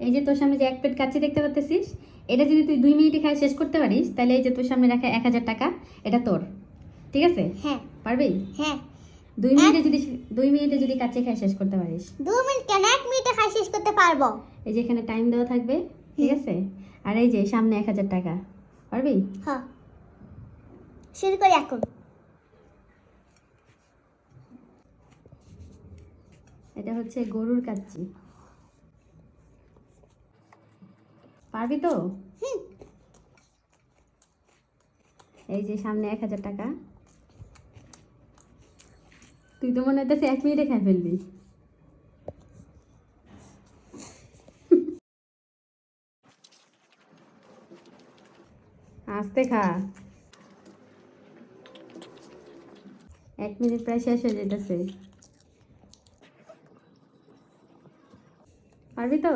এই যে তোর সামনে যে এক প্লেট কাচ্চি দেখতে পাচ্ছিস এটা যদি তুই দুই মিনিটে খাই শেষ করতে পারিস তাহলে এই যে তোর সামনে রাখা এক হাজার টাকা এটা তোর। ঠিক আছে? হ্যাঁ। পারবি? হ্যাঁ। দুই মিনিটে যদি দুই মিনিটে যদি কাচ্চি খাই শেষ করতে পারিস। দু মিনিট কেন? এক মিনিটে খাই শেষ করতে পারব। এই যে এখানে টাইম দেওয়া থাকবে ঠিক আছে? আর এই যে সামনে এক হাজার টাকা পারবি? হ্যাঁ। শুরু করি এখন। এটা হচ্ছে গরুর কাচ্চি। পারবি তো? এই যে সামনে এক হাজার টাকা। তুই তো মনে হইতেছে এক মিনিটে খেয়ে ফেলবি। আস্তে খা। এক মিনিট প্রায় শেষ হয়ে যেতেছে পারবি তো?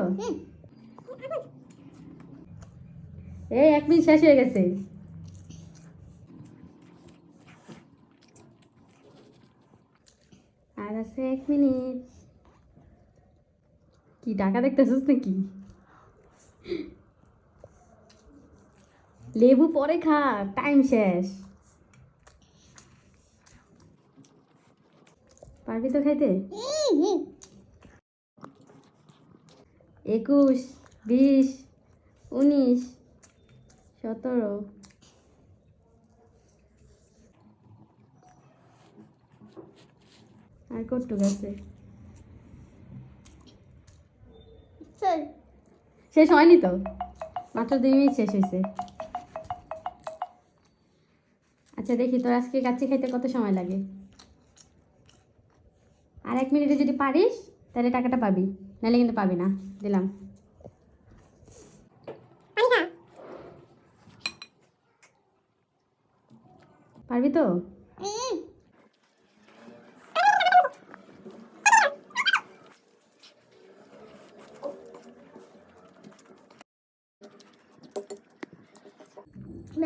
এই, এক মিনিট শেষ হয়ে গেছে। আর আছে এক মিনিট। কি টাকা দেখতেছিস নাকি? লেবু পরে খা টাইম শেষ। পারবি তো খাইতে। একুশ, বিশ, উনিশ সতেরো। আর কটুক আছে চল শেষ হয়নি তো? মাত্র দুই মিনিট শেষ হয়েছে। আচ্ছা দেখি তোর আজকে কাচ্চি খাইতে কত সময় লাগে? আর এক মিনিটে যদি পারিস তাহলে টাকাটা পাবি। নাহলে কিন্তু পাবি না। দিলাম। পারবি তো?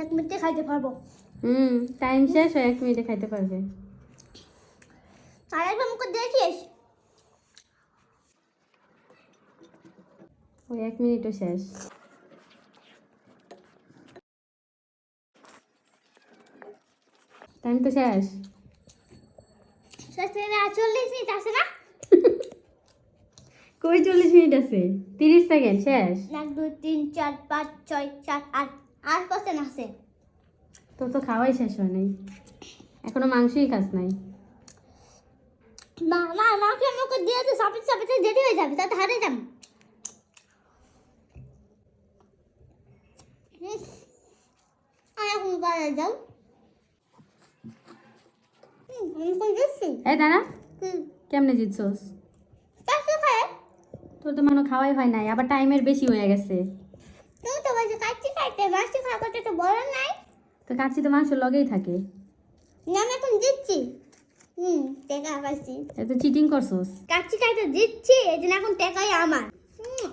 এক মিনিটে খাইতে পারব। হুম টাইম শেষ হয় এক মিনিটে খাইতে পারবে। আর একবার মুখে দিয়েছিস ওই এক মিনিটও শেষ। টাইম তো শেষ। চল্লিশ মিনিট আছে না? কই চল্লিশ মিনিট আছে? তিরিশ সেকেন্ড শেষ। এক দুই তিন চার পাঁচ ছয় সাত আট আট পার্সেন্ট আছে। তোর তো খাওয়াই শেষ হয় নাই। এখনও মাংসই খাস নাই। মা মা মাকে দিয়ে তো দেরি হয়ে যাবে তাতে হারে এখন বাজার যাও হুম, আমি কই যাচ্ছি এই দাঁড়া। কেমনে জিতছস? তোর তো মনে খাওয়াই হয় নাই আবার টাইমের বেশি হয়ে গেছে। তুমি তো বলছো কাচ্চি খাইতে মাছটি খাওয়া করতে তো বড় নাই। তো কাচ্চি তো মাংস লগেই থাকে। না আমি এখন দিচ্ছি। হুম টাকা পাইছি। এত চিটিং করছস। কাচ্চি খাইতে দিচ্ছি এই জন্য এখন টাকাই আমার। হুম।